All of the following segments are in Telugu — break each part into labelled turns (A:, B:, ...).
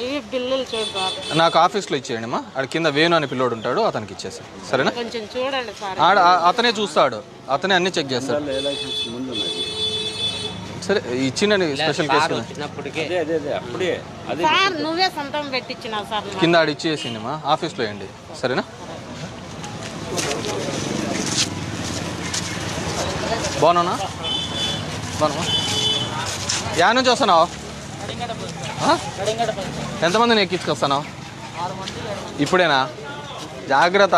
A: ఇవి బిల్లులు
B: నాకు ఆఫీస్లో ఇచ్చేయండి అమ్మా ఆడ కింద వేణు అని పిల్లోడు ఉంటాడు అతనికి ఇచ్చేసి సరేనా?
A: కొంచెం చూడండి సార్.
B: ఆడ ఆ- అతనే చూస్తాడు. అతనే అన్ని చెక్ చేస్తాడు. సరే ఇచ్చిండండి స్పెషల్ కేసు
A: సార్ నువ్వే సొంతం పెట్టించినావు సార్.
B: కింద ఆడ ఇచ్చేసింది అమ్మా ఆఫీస్లో వేయండి. సరేనా? బాగున్నా బాగున్నా యా నుంచి వస్తున్నావు? ఎంతమందిని ఎక్కించుకొస్తున్నావు ఇప్పుడేనా? జాగ్రత్త.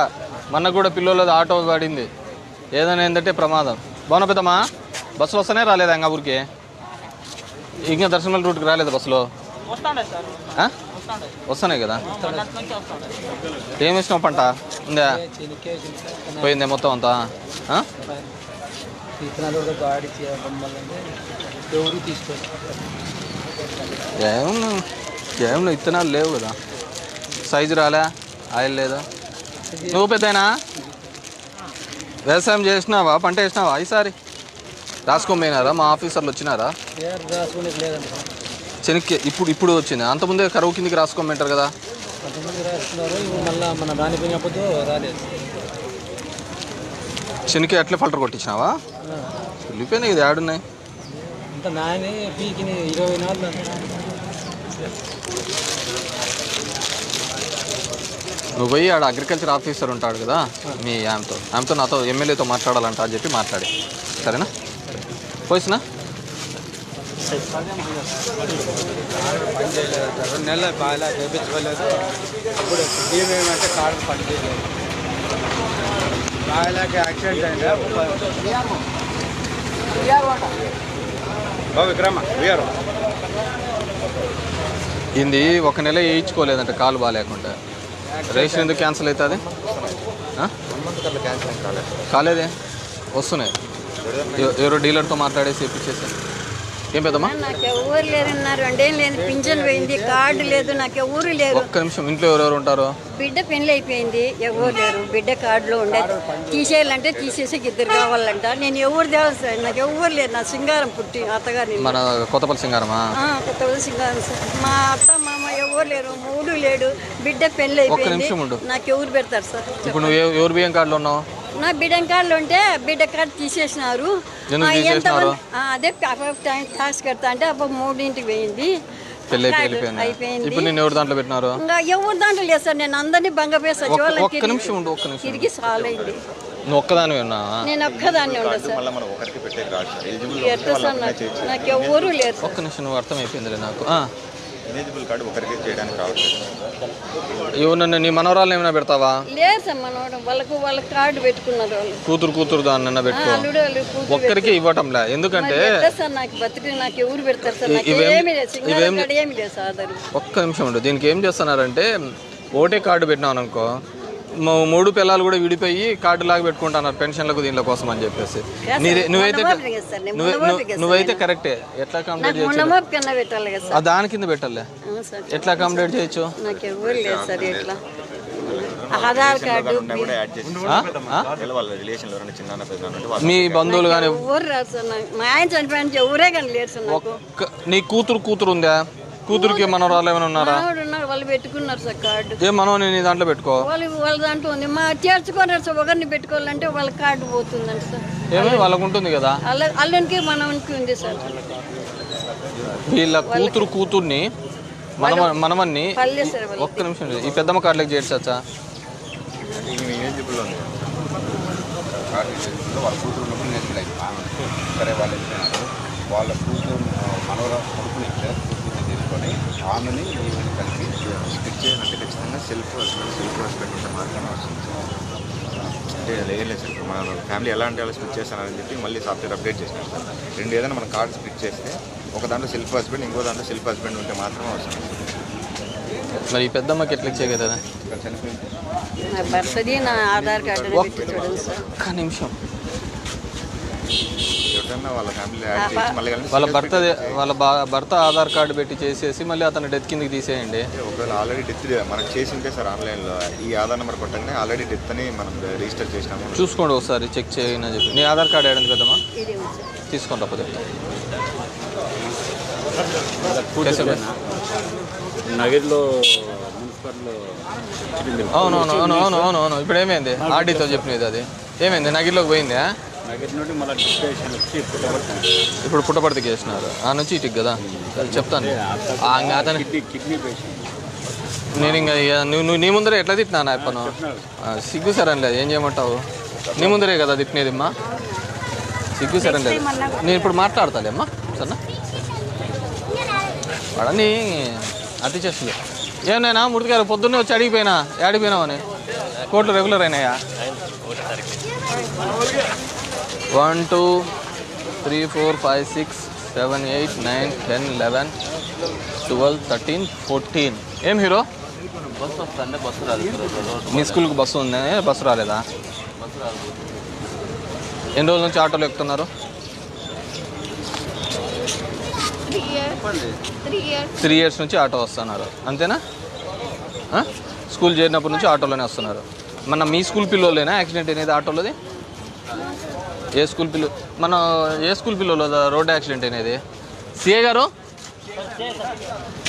B: మొన్న కూడా పిల్లలది ఆటో పడింది. ఏదైనా ఏంటంటే ప్రమాదం. బాగున్నా పెద్దమ్మా బస్సులు వస్తానే రాలేదా ఇంకా ఊరికి ఇంకా దర్శనం రూట్కి రాలేదు బస్సులో? ఆ? వస్తున్నాయి కదా? ఏం వేసినావు పంట? ఉందా? పోయిందే మొత్తం అంతా?
C: విత్తనాలు ఎవరు
B: ఏమన్నా ఏమన్నా ఇత్తనాలు లేవు కదా. సైజు రాలే. ఆయిల్ లేదా? నువ్వు పెద్దయినా? వ్యవసాయం చేసినావా? పంట వేసినావా? ఈసారి రాసుకోపోయినారా మా ఆఫీసర్లు వచ్చినారా? చెనిక్కి ఇప్పుడు ఇప్పుడు వచ్చింది. అంతకుముందే కరువు కిందికి రాసుకోమంటారు కదా. శనికి ఎట్లా ఫిల్టర్ కొట్టించినావా? వెళ్ళిపోయినాయి ఇది ఆడున్నాయి నువ్వు పోయి ఆడ అగ్రికల్చర్ ఆఫీసర్ ఉంటాడు కదా మీ ఆమెతో. ఆమెతో నాతో ఎమ్మెల్యేతో మాట్లాడాలంట అని చెప్పి మాట్లాడి. సరేనా? పోయిసినా
C: పని చేయలేదు రెండు నెలలు బాగా చేయించుకోలేదు ఇప్పుడు బియ్యం ఏమంటే కాడు పని చేయలేదు బాగాలేక యాక్సిడెంట్ అయింది
D: విక్రమ విఆర్
B: ఇది ఒక నెల వేయించుకోలేదంట కాలు బాగాలేకుండా. రేషన్ ఎందుకు క్యాన్సిల్ అవుతుంది? కాలేదే? వస్తున్నాయి. ఎవరో డీలర్తో మాట్లాడేసి ఇప్పించేసాను ఏం పెద్దమ్మా
E: నాకు ఎవరు లేరన్నారు రెండేం లేదు పింఛన్ పోయింది కార్డు లేదు నాకు ఎవరు లేరు
B: ఒక్క నిమిషం ఇంట్లో ఎవరెవరు ఉంటారు?
E: బిడ్డ పెళ్ళి అయిపోయింది ఎవరు లేరు బిడ్డ కార్డులో ఉండే తీసేయాలంటే తీసేసి ఇద్దరు కావాలంట. నేను ఎవరు దేవస్థ నాకు ఎవరు లేరు నా సింగారం పుట్టి అత్తగారి
B: మన కొత్తపల్లి సింగారమా?
E: కొత్త సింగారం. సార్. మా అత్త మామ ఎవరు లేరు మూడు లేడు బిడ్డ
B: నిమిషం
E: అయిపోయింది. నాకు ఎవరు పెడతారు సార్?
B: ఇప్పుడు నువ్వు ఎవరు బియ్యం కార్డులో ఉన్నావు?
E: నా బిడ్డ కార్డులు ఉంటే బిడ్డ కార్డు తీసేసినారు? ఆ, అదే టైం టాక్స్ కడతా అంటే అప్పుడు మూడింటికి పోయింది.
B: ఇప్పుడు నేను ఎవరు దాంట్లో పెట్టినారు?
E: ఇంకా ఎవరు దాంట్లో లేదు సార్ నేను అందరినీ
B: ఒక్క నిమిషం ఉండు ఒక్క నిమిషం
E: తిరిగి సాలైంది
B: నువ్వు ఒక్కదానివి ఉన్నావా
E: నేను ఒక్కదాన్ని సార్. నాకు ఎవరు లేరు
B: ఒక్క నిమిషం నువ్వు అర్థమైపోయిందిలే నాకు. ఆ.
D: ఎలిజిబుల్ కార్డు ఒకరికి చేయడానికి రావట్లేదు.
B: నీ మనవరాలు ఏమైనా పెడతావా?
E: లేదు సార్ మనోడు వాళ్ళకు వాళ్ళ కార్డు పెట్టుకున్నారు వాళ్ళు.
B: కూతురు కూతురు దాన్ని పెట్టుకో. ఒక్కరికి ఇవ్వటంలే. ఎందుకంటే
E: సార్ నాకు బతికి నాకు ఎవరు పెడతారు సార్? నాకు
B: ఇవేం-
E: ఏమీ లేదు. సింగల్ కార్డు ఏమీ లేదు సార్ ఆధారు.
B: ఒక్క నిమిషం ఉండు. దీనికి ఏం చేస్తున్నారంటే ఓటే కార్డు పెట్టినావు అనుకో మూడు పిల్లలు కూడా విడిపోయి కార్డు లాగా పెట్టుకుంటున్నారు పెన్షన్లకు దీనిలో కోసం అని చెప్పేసి. నువ్వైతే నువ్వైతే కరెక్టే. ఎట్లా కంప్లీట్ చేయొచ్చు? దాని కింద పెట్టాలే. ఎట్లా కంప్లీట్ చేయొచ్చు?
E: ఆధార్ కార్డు
B: మీ బంధువులు కానీ
E: మా ఆయన చనిపోయిన లేరు
B: నీ కూతురు కూతురు ఉందా కూతురుకి మనవరాలు ఏమైనా ఉన్నారు?
E: వాళ్ళు పెట్టుకున్నారు సార్ కార్డు.
B: ఏ మనోని నీ దాంట్లో పెట్టుకో.
E: వాళ్ళు వాళ్ళ దాంట్లో ఉంది. మా చేర్చుకోన్నారు సార్. ఒకరిని పెట్టుకోవాలంటే వాళ్ళ కార్డు పోతుందంట సార్.
B: ఏమో వాళ్ళకు ఉంటుంది కదా.
E: అల్ల అల్లనికి మనవనికి ఉంది సార్.
B: వీళ్ళ కూతురు కూతుర్ని మనమ మనమన్ని
E: పల్లె సార్ వాళ్ళు
B: ఒక్క నిమిషం. ఈ పెద్దమ్మ కార్డులకు చేర్చచ్చా
D: వాళ్ళ కూతురు ఉన్నప్పుడు సరే వాళ్ళు వాళ్ళ కూతురు మనవర కొడుకుని ఆమెని ఈమెని కలిపి స్టిచ్ చేయాలంటే ఖచ్చితంగా సెల్ఫ్ హస్బెండ్ సెల్ఫ్ హస్బెండ్ ఉంటే మాత్రమే వస్తుంది అంటే అది ఏం లేదు సార్ మన ఫ్యామిలీ ఎలా అంటే అలా స్ప్లిట్ చేస్తానని చెప్పి మళ్ళీ సాఫ్ట్వేర్ అప్డేట్ చేసినాం సార్. రెండు ఏదైనా మన కార్డు స్ప్లిట్ చేస్తే ఒక దాంట్లో సెల్ఫ్ హస్బెండ్ ఇంకో దాంట్లో సెల్ఫ్ హస్బెండ్ ఉంటే మాత్రమే వస్తుంది
B: మరి ఈ పెద్దమ్మకి ఎట్లా ఇచ్చే కదా?
E: నా ఆధార్ కార్డు సార్.
B: ఒక్క నిమిషం.
D: వాళ్ళ
B: భర్త వాళ్ళ బా- భర్త ఆధార్ కార్డు పెట్టి చేసేసి మళ్ళీ అతను డెత్ కిందకి తీసేయండి.
D: ఒకవేళ ఆల్రెడీ డెత్ మనకు చేసి ఉంటే సార్ ఆన్లైన్లో ఈ ఆధార్ నెంబర్ కొట్టగానే ఆల్రెడీ డెత్ అని మనం రిజిస్టర్ చేసినాము.
B: చూసుకోండి ఒకసారి చెక్ చేయని చెప్పి. నీ ఆధార్ కార్డు
E: ఉంది సార్.
B: తీసుకొని రాకపోతే
C: నగర్లో మున్సిపల్
B: అవునవును అవును అవును అవును అవును. ఇప్పుడు ఏమైంది? ఆర్డీతో చెప్పినది అది. ఏమైంది? నగిరిలోకి పోయిందా?
C: నగర్ నుండి మళ్ళీ డిస్ట్రిక్షన్ వచ్చి పుట్టబడుతుంది.
B: ఇప్పుడు పుట్టపర్తికి వేసినారు ఆ నుంచి ఇటుకి కదా? సరే, చెప్తాను. అతను
C: కిడ్నీ కిడ్నీ పేషెంట్
B: నేను ఇంకా ఇక నువ్వు నువ్వు నీ ముందరే ఎట్లా తిట్టినా అప్పను? సిగ్గు సరే లేదు. ఏం చేయమంటావు? నీ ముందరే కదా తిట్టినది అమ్మా. సిగ్గు సరే లేదు. నేను ఇప్పుడు మాట్లాడతాలే అమ్మా. సరేనా? వాడని అతి చేస్తుంది. ఏమైనా ముడికారు పొద్దున్నే వచ్చి అడిగిపోయినా? అడిగిపోయినావని కోట్లు రెగ్యులర్ అయినాయా? One two three four five six seven eight nine ten eleven twelve thirteen fourteen. ఏం హీరో?
F: బస్సు వస్తుందంటే బస్సు రాదు
B: మీ స్కూల్కి బస్సు ఉంది? బస్సు రాలేదా? ఎన్ని రోజుల నుంచి ఆటోలో ఎక్కుతున్నారు? త్రీ ఇయర్స్ నుంచి ఆటో వస్తున్నారు. అంతేనా? స్కూల్ చేరినప్పటి నుంచి ఆటోలోనే వస్తున్నారు. మన మీ స్కూల్ పిల్లోలేనా యాక్సిడెంట్ అనేది ఆటోలోది? ఏ స్కూల్ పిల్ల మన ఏ స్కూల్ పిల్లలు రోడ్ యాక్సిడెంట్ అనేది సిఏ గారు?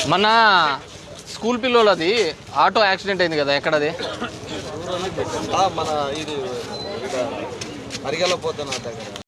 B: మన స్కూల్ పిల్లలది ఆటో యాక్సిడెంట్ అయింది కదా ఎక్కడది?
G: మన ఇది అరిగల పోతున్నా